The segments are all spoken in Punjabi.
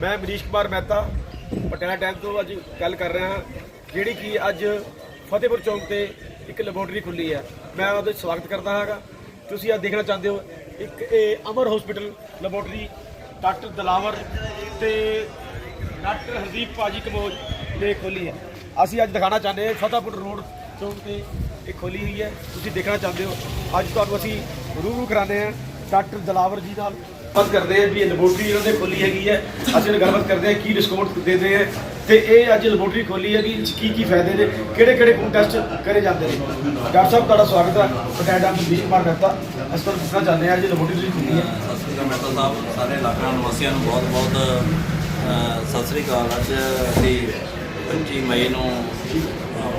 ਮੈਂ ਮਨੀਸ਼ ਕੁਮਾਰ ਮਹਿਤਾ, ਪਟਿਆਲਾ ਟਾਈਮ ਤੋਂ ਅੱਜ ਗੱਲ ਕਰ ਰਿਹਾ ਹਾਂ, ਜਿਹੜੀ ਕਿ ਅੱਜ ਫਤਿਹਪੁਰ ਚੌਂਕ ਤੇ ਇੱਕ ਲੈਬੋਰਟਰੀ ਖੁੱਲੀ ਹੈ। ਮੈਂ ਉਹਦਾ ਸਵਾਗਤ ਕਰਦਾ ਹਾਂਗਾ। ਤੁਸੀਂ ਅੱਜ ਦੇਖਣਾ ਚਾਹੁੰਦੇ ਹੋ, ਇੱਕ ਇਹ Amar hospital laboratory doctor Dalawar ਤੇ ਡਾਕਟਰ ਹਰਦੀਪ ਪਾਜੀ ਕਮੋਜ ਨੇ ਖੋਲੀ ਹੈ। ਅਸੀਂ ਅੱਜ ਦਿਖਾਣਾ ਚਾਹੁੰਦੇ ਹਾਂ, ਫਤਿਹਪੁਰ ਰੋਡ ਚੌਂਕ ਤੇ ਇਹ ਖੋਲੀ ਹੋਈ ਹੈ। ਤੁਸੀਂ ਦੇਖਣਾ ਚਾਹੁੰਦੇ ਹੋ, ਅੱਜ ਤੁਹਾਨੂੰ ਅਸੀਂ ਰੂਬਰੂ ਕਰਾਉਂਦੇ ਹਾਂ ਡਾਕਟਰ ਦਲਾਵਰ ਜੀ ਨਾਲ। ਗੱਲਬਾਤ ਕਰਦੇ ਹਾਂ ਵੀ ਇਹ ਲੈਬੋਰਟਰੀ ਇਹਨਾਂ ਦੇ ਖੋਲੀ ਹੈਗੀ ਹੈ, ਅਸੀਂ ਇਹਨਾਂ ਗੱਲਬਾਤ ਕਰਦੇ ਹਾਂ ਕੀ ਡਿਸਕਾਊਂਟ ਦੇਦੇ ਆ, ਤੇ ਇਹ ਅੱਜ ਲੈਬੋਰਟਰੀ ਖੋਲੀ ਹੈਗੀ 'ਚ ਕੀ ਕੀ ਫਾਇਦੇ ਨੇ, ਕਿਹੜੇ ਕਿਹੜੇ ਟੈਸਟ ਕਰੇ ਜਾਂਦੇ ਨੇ। ਡਾਕਟਰ ਸਾਹਿਬ, ਤੁਹਾਡਾ ਸਵਾਗਤ ਹੈ ਪਟਿਆਲਾ ਡਾਕਟਰ ਵੀਰ ਕੁਮਾਰ ਮਹਿਤਾ ਅਸੀਂ ਤੁਹਾਨੂੰ ਪੁੱਛਣਾ ਚਾਹੁੰਦੇ ਹਾਂ ਅੱਜ ਲੈਬੋਰਟਰੀ ਤੁਸੀਂ ਖੋਲੀ ਹੈ। ਸਤਿ ਸ੍ਰੀ ਅਕਾਲ ਮਹਿਤਾ ਸਾਹਿਬ, ਸਾਰੇ ਇਲਾਕਾ ਨਿਵਾਸੀਆਂ ਨੂੰ ਬਹੁਤ ਬਹੁਤ ਸਤਿ ਸ੍ਰੀ ਅਕਾਲ। ਅੱਜ ਅਸੀਂ 25 ਮਈ ਨੂੰ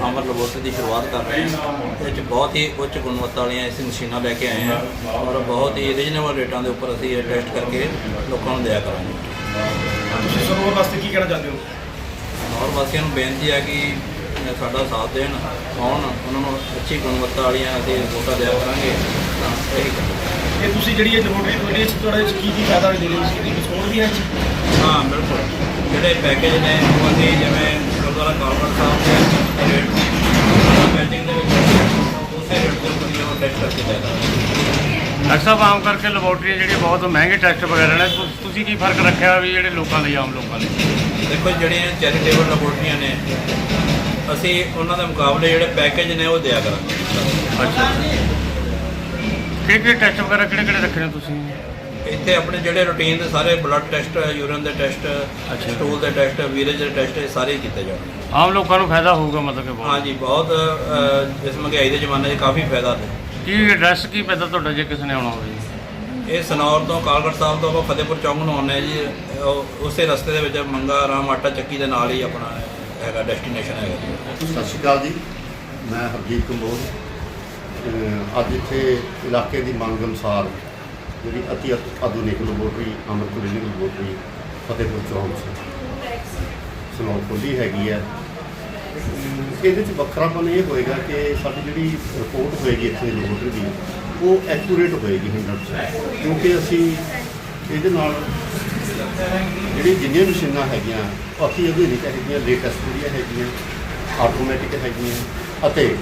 ਅਮਰ ਲੈਬੋਰਟਰੀ ਦੀ ਸ਼ੁਰੂਆਤ ਕਰ ਰਹੇ ਹਾਂ। ਇਹ 'ਚ ਬਹੁਤ ਹੀ ਉੱਚ ਗੁਣਵੱਤਾ ਵਾਲੀਆਂ ਅਸੀਂ ਮਸ਼ੀਨਾਂ ਲੈ ਕੇ ਆਏ ਹਾਂ ਔਰ ਬਹੁਤ ਹੀ ਰੀਜਨੇਬਲ ਰੇਟਾਂ ਦੇ ਉੱਪਰ ਅਸੀਂ ਇਹ ਟੈਸਟ ਕਰਕੇ ਲੋਕਾਂ ਨੂੰ ਦਿਆ ਕਰਾਂਗੇ। ਤੁਸੀਂ ਸਰੋਵਰ ਵਾਸਤੇ ਕੀ ਕਹਿਣਾ ਚਾਹੁੰਦੇ ਹੋ? ਔਰ ਵਾਸੀਆਂ ਨੂੰ ਬੇਨਤੀ ਹੈ ਕਿ ਸਾਡਾ ਸਾਥ ਦੇਣ ਆਉਣ ਉਹਨਾਂ ਨੂੰ ਅੱਛੀ ਗੁਣਵੱਤਾ ਵਾਲੀਆਂ ਅਸੀਂ ਰਿਪੋਰਟਾਂ ਦਿਆ ਕਰਾਂਗੇ ਤਾਂ ਇਹੀ ਤੁਸੀਂ ਜਿਹੜੀ ਇਹ ਲੈਬੋਰਟਰੀ ਇਸ ਤੁਹਾਡੇ 'ਚ ਕੀ ਕੀ ਫਾਇਦਾ ਦੇ ਰਹੇ ਹੋ ਡਿਸਕਾਊਂਟ ਵੀ ਹੈ? ਹਾਂ ਬਿਲਕੁਲ। ਜਿਹੜੇ ਪੈਕੇਜ ਨੇ ਉਹ ਅਸੀਂ ਜਿਵੇਂ ਗੁਰਦੁਆਰਾ ਕਾਲਵਰ ਸਾਹਿਬ ਦੇ ਰੇਟ ਮੈਚਿੰਗ ਦੇ ਵਿੱਚ ਉਸੇ ਰੇਟ ਦੇ ਉੱਪਰ ਹੀ ਉਹ ਟੈਸਟ ਕਰਕੇ ਦੇ ਦਾਂਗੇ ਡਾਕਟਰ ਸਾਹਿਬ ਆਮ ਕਰਕੇ ਲੈਬੋਰਟਰੀਆਂ ਜਿਹੜੀਆਂ ਬਹੁਤ ਮਹਿੰਗੇ ਟੈਸਟ ਵਗੈਰਾ ਨੇ ਤੁਸੀਂ ਕੀ ਫ਼ਰਕ ਰੱਖਿਆ ਵੀ ਜਿਹੜੇ ਲੋਕਾਂ ਲਈ ਆਮ ਲੋਕਾਂ ਲਈ? ਦੇਖੋ ਜਿਹੜੀਆਂ ਚੈਰੀਟੇਬਲ ਲੈਬੋਰਟਰੀਆਂ ਨੇ ਅਸੀਂ ਉਹਨਾਂ ਦੇ ਮੁਕਾਬਲੇ ਜਿਹੜੇ ਪੈਕੇਜ ਨੇ ਉਹ ਦਿਆ ਕਰਾਂਗੇ। ਅੱਛਾ। ਕਿਹੜੇ ਟੈਸਟ ਵਗੈਰਾ ਕਿਹੜੇ ਕਿਹੜੇ ਰੱਖੇ ਨੇ ਤੁਸੀਂ? ਇੱਥੇ ਆਪਣੇ ਜਿਹੜੇ ਰੂਟੀਨ ਦੇ ਸਾਰੇ ਬਲੱਡ ਟੈਸਟ ਯੂਰਿਨ ਦੇ ਟੈਸਟ ਅੱਛਾ। ਸਟੂਲ ਦੇ ਟੈਸਟ ਵੀਰੇਜ ਦੇ ਟੈਸਟ ਇਹ ਸਾਰੇ ਕੀਤੇ ਜਾਣਗੇ। ਆਮ ਲੋਕਾਂ ਨੂੰ ਫਾਇਦਾ ਹੋਊਗਾ ਮਤਲਬ ਕਿ ਬਹੁਤ। ਹਾਂਜੀ ਬਹੁਤ ਅ, ਇਸ ਮਹਿੰਗਾਈ ਦੇ ਜ਼ਮਾਨੇ 'ਚ ਕਾਫੀ ਫਾਇਦਾ ਹੈ ਕੀ ਐਡਰੈਸ ਕੀ ਪੈਦਾ ਤੁਹਾਡਾ ਜੇ ਕਿਸੇ ਨੇ ਆਉਣਾ ਹੋਵੇ? ਜੀ? ਇਹ ਸਨੌਰ ਤੋਂ ਕਾਲਗੜ ਸਾਹਿਬ ਤੋਂ ਆਪਾਂ ਫਤਿਹਪੁਰ ਚੌਂਕ ਨੂੰ ਆਉਂਦੇ ਹਾਂ ਜੀ। ਉਹ- ਉਸੇ ਰਸਤੇ ਦੇ ਵਿੱਚ ਮੰਗਾ ਰਾਮ ਆਟਾ ਚੱਕੀ ਦੇ ਨਾਲ ਹੀ ਆਪਣਾ ਹੈਗਾ ਡੈਸਟੀਨੇਸ਼ਨ ਹੈਗਾ ਜੀ। ਸਤਿ ਸ਼੍ਰੀ ਅਕਾਲ ਜੀ। ਮੈਂ ਹਰਜੀਤ ਕੰਬੋਜ। ਅਹ ਅੱਜ ਇੱਥੇ ਇਲਾਕੇ ਦੀ ਮੰਗ ਅਨੁਸਾਰ ਜਿਹੜੀ ਅਤੀ ਆਧ- ਆਧੁਨਿਕ laboratory Amar clinic laboratory, Fatehpur ਚੌਂਕ 'ਚ। ਸਨੌਰ ਖੋਲ੍ਹੀ ਹੈਗੀ ਹੈ। ਇਹਦੇ 'ਚ ਵੱਖਰਾਪਨ ਇਹ ਹੋਏਗਾ ਕਿ ਸਾਡੀ ਜਿਹੜੀ ਰਿਪੋਰਟ ਹੋਏਗੀ ਇੱਥੇ ਦੀ ਲੈਬੋਰਟਰੀ ਦੀ, ਉਹ ਐਕੂਰੇਟ ਹੋਏਗੀ 100% ਕਿਉਂਕਿ ਅਸੀਂ ਇਹਦੇ ਨਾਲ ਜਿਹੜੀ ਜਿੰਨੀਆਂ ਮਸ਼ੀਨਾਂ ਹੈਗੀਆਂ ਅਤੀ ਆਧੁਨਿਕ ਹੈਗੀਆਂ ਲੇਟੈਸਟ ਜਿਹੜੀਆਂ ਹੈਗੀਆਂ ਆਟੋਮੈਟਿਕ ਹੈਗੀਆਂ, ਅਤੇ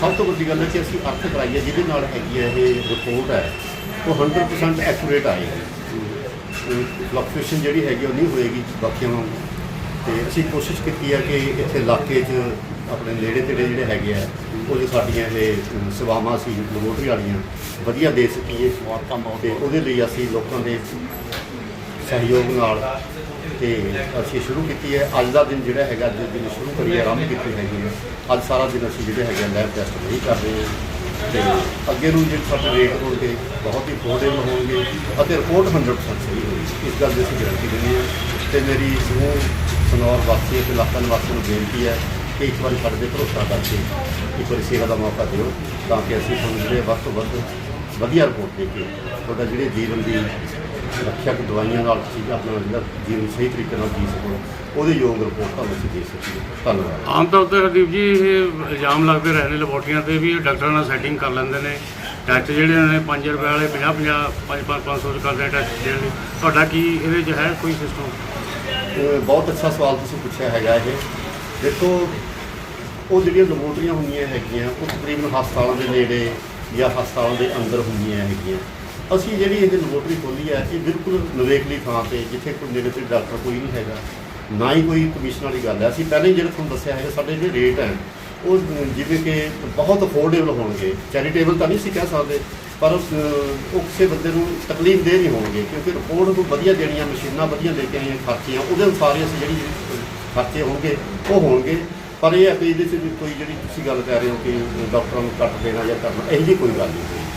ਸਭ ਤੋਂ ਵੱਡੀ ਗੱਲ ਹੈ ਕਿ ਅਸੀਂ ਅਰਥ ਕਰਾਈਏ ਜਿਹਦੇ ਨਾਲ ਹੈਗੀ ਹੈ ਇਹ ਰਿਪੋਰਟ ਹੈ। ਉਹ 100% ਐਕੂਰੇਟ ਆਏਗੀ ਫਲਕਚੁਏਸ਼ਨ ਜਿਹੜੀ ਹੈਗੀ ਉਹ ਨਹੀਂ ਹੋਏਗੀ ਬਾਕੀਆਂ ਵਾਂਗੂ ਤੇ ਅਸੀਂ ਕੋਸ਼ਿਸ਼ ਕੀਤੀ ਹੈ ਕਿ ਇੱਥੇ ਇਲਾਕੇ 'ਚ ਆਪਣੇ ਨੇੜੇ ਤੇੜੇ ਜਿਹੜੇ ਹੈਗੇ ਆ, ਉਹ ਜੋ ਸਾਡੀਆਂ ਇਹ ਸੇਵਾਵਾਂ ਸੀ ਲੈਬੋਰਟਰੀ ਵਾਲੀਆਂ, ਵਧੀਆ ਦੇ ਸਕੀਏ। ਤੇ ਉਹਦੇ ਲਈ ਅਸੀਂ ਲੋਕਾਂ ਦੇ ਸਹਿਯੋਗ ਨਾਲ ਤੇ ਅਸੀਂ ਸ਼ੁਰੂ ਕੀਤੀ ਹੈ। ਅੱਜ ਦਾ ਦਿਨ ਜਿਹੜਾ ਹੈਗਾ, ਅੱਜ ਦਿਨ ਸ਼ੁਰੂ ਕਰੀ ਆਰੰਭ ਕੀਤੀ ਹੈਗੀ ਹੈ। ਅੱਜ ਸਾਰਾ ਦਿਨ ਅਸੀਂ ਜਿਹੜੇ ਹੈਗੇ ਲੈਬ ਟੈਸਟ ਨਹੀਂ ਕਰ ਰਹੇ। ਹਾਂ ਤੇ ਅੱਗੇ ਨੂੰ ਜਿਹੜੇ ਸਾਡੇ ਰੇਟ ਹੋਣਗੇ, ਬਹੁਤ ਹੀ ਅਫੋਰਡੇਬਲ ਹੋਣਗੇ ਅਤੇ ਰਿਪੋਰਟ 100% ਸਹੀ ਹੋਵੇਗੀ ਇਸ ਗੱਲ ਦੀ ਅਸੀਂ ਗਾਰੰਟੀ ਦਿੰਦੇ ਹਾਂ। ਤੇ ਮੇਰੀ ਸਮੂਹ ਸਨੌਰ ਵਾਸੀ ਅਤੇ ਇਲਾਕਾ ਨਿਵਾਸੀਆਂ ਨੂੰ ਬੇਨਤੀ ਹੈ ਕਿ ਇੱਕ ਵਾਰੀ ਸਾਡੇ ਤੇ ਭਰੋਸਾ ਕਰਕੇ ਇੱਕ ਵਾਰੀ ਸੇਵਾ ਦਾ ਮੌਕਾ ਦਿਓ ਤਾਂ ਕਿ ਅਸੀਂ ਤੁਹਾਨੂੰ ਜਿਹੜੇ ਵੱਧ ਤੋਂ ਵੱਧ ਵਧੀਆ ਰਿਪੋਰਟ ਦੇ ਕੇ ਤੁਹਾਡਾ ਜਿਹੜੇ ਜੀਵਨ ਦੀ ਰੱਖਿਅਕ ਦਵਾਈਆਂ ਨਾਲ ਤੁਸੀਂ ਆਪਣਾ ਜਿਹੜਾ ਜੀਵਨ ਸਹੀ ਤਰੀਕੇ ਨਾਲ ਜੀ ਸਕੋ, ਉਹਦੇ ਯੋਗ ਰਿਪੋਰਟ ਤੁਹਾਨੂੰ ਅਸੀਂ ਦੇ ਸਕੀਏ। ਧੰਨਵਾਦ। ਆਮ ਤੌਰ ਤੇ ਹਰਦੀਪ ਜੀ, ਇਹ ਇਲਜ਼ਾਮ ਲੱਗਦੇ ਰਹੇ ਨੇ ਲੈਬੋਰਟਰੀਆਂ ਤੇ ਵੀ ਡਾਕਟਰਾਂ ਨਾਲ ਸੈਟਿੰਗ ਕਰ ਲੈਂਦੇ ਨੇ। ਟੈਕਸ ਜਿਹੜੇ ਨੇ 5 ਰੁਪਏ ਵਾਲੇ 50 50 5 5 500 ਦੇ ਕਰਦੇ ਟੈਸਟ ਦੇਣ ਲਈ। ਤੁਹਾਡਾ ਕੀ ਇਹਦੇ 'ਚ ਹੈ ਕੋਈ ਸਿਸਟਮ ਅਹ ਬਹੁਤ ਅੱਛਾ ਸਵਾਲ ਤੁਸੀਂ ਪੁੱਛਿਆ ਹੈਗਾ ਇਹ। ਦੇਖੋ, ਉਹ ਜਿਹੜੀਆਂ ਲੈਬੋਰਟਰੀਆਂ ਹੁੰਦੀਆਂ ਹੈਗੀਆਂ, ਉਹ ਤਕਰੀਬਨ ਹਸਪਤਾਲਾਂ ਦੇ ਨੇੜੇ ਜਾਂ ਹਸਪਤਾਲਾਂ ਦੇ ਅੰਦਰ ਹੁੰਦੀਆਂ ਹੈਗੀਆਂ। ਅਸੀਂ ਜਿਹੜੀ ਇਹ ਲੈਬੋਰਟਰੀ ਖੋਲੀ ਹੈ, ਇਹ ਬਿਲਕੁਲ ਨਵੇਕਲੀ ਥਾਂ ਤੇ, ਜਿੱਥੇ ਕੋਈ ਨੇੜੇ ਤੇ ਡਾਕਟਰ ਕੋਈ ਨਹੀਂ ਹੈਗਾ। ਨਾ ਹੀ ਕੋਈ ਕਮਿਸ਼ਨ ਵਾਲੀ ਗੱਲ ਹੈ। ਅਸੀਂ ਪਹਿਲਾਂ ਹੀ ਜਿਹੜਾ ਤੁਹਾਨੂੰ ਦੱਸਿਆ ਹੈਗਾ, ਸਾਡੇ ਜਿਹੜੇ ਰੇਟ ਹੈ ਉਹ ਜਿਵੇਂ ਕਿ ਬਹੁਤ ਅਫੋਰਡੇਬਲ ਹੋਣਗੇ। ਚੈਰੀਟੇਬਲ ਤਾਂ ਨਹੀਂ ਸੀ ਕਹਿ ਸਕਦੇ ਪਰ ਅਹ, ਉਹ ਕਿਸੇ ਬੰਦੇ ਨੂੰ ਤਕਲੀਫ ਦੇ ਨਹੀਂ ਹੋਣਗੇ ਕਿਉਂਕਿ ਰਿਪੋਰਟ ਨੂੰ ਵਧੀਆ ਦੇਣੀਆਂ ਮਸ਼ੀਨਾਂ ਵਧੀਆ ਦੇ ਕੇ ਆਈਆਂ ਖਰਚੀਆਂ ਉਹਦੇ ਅਨੁਸਾਰ ਹੀ ਅਸੀਂ ਜਿਹੜੀ ਖਰਚੇ ਹੋਣਗੇ ਉਹ ਹੋਣਗੇ। ਪਰ ਇਹ ਹੈ ਕਿ ਇਹਦੇ 'ਚ ਵੀ ਕੋਈ ਜਿਹੜੀ ਤੁਸੀਂ ਗੱਲ ਕਰ ਰਹੇ ਹੋ ਕਿ ਡਾਕਟਰਾਂ ਨੂੰ ਕੱਟ ਦੇਣਾ ਜਾਂ ਕਰਨਾ ਇਹੋ ਜਿਹੀ ਕੋਈ ਗੱਲ ਨਹੀਂ।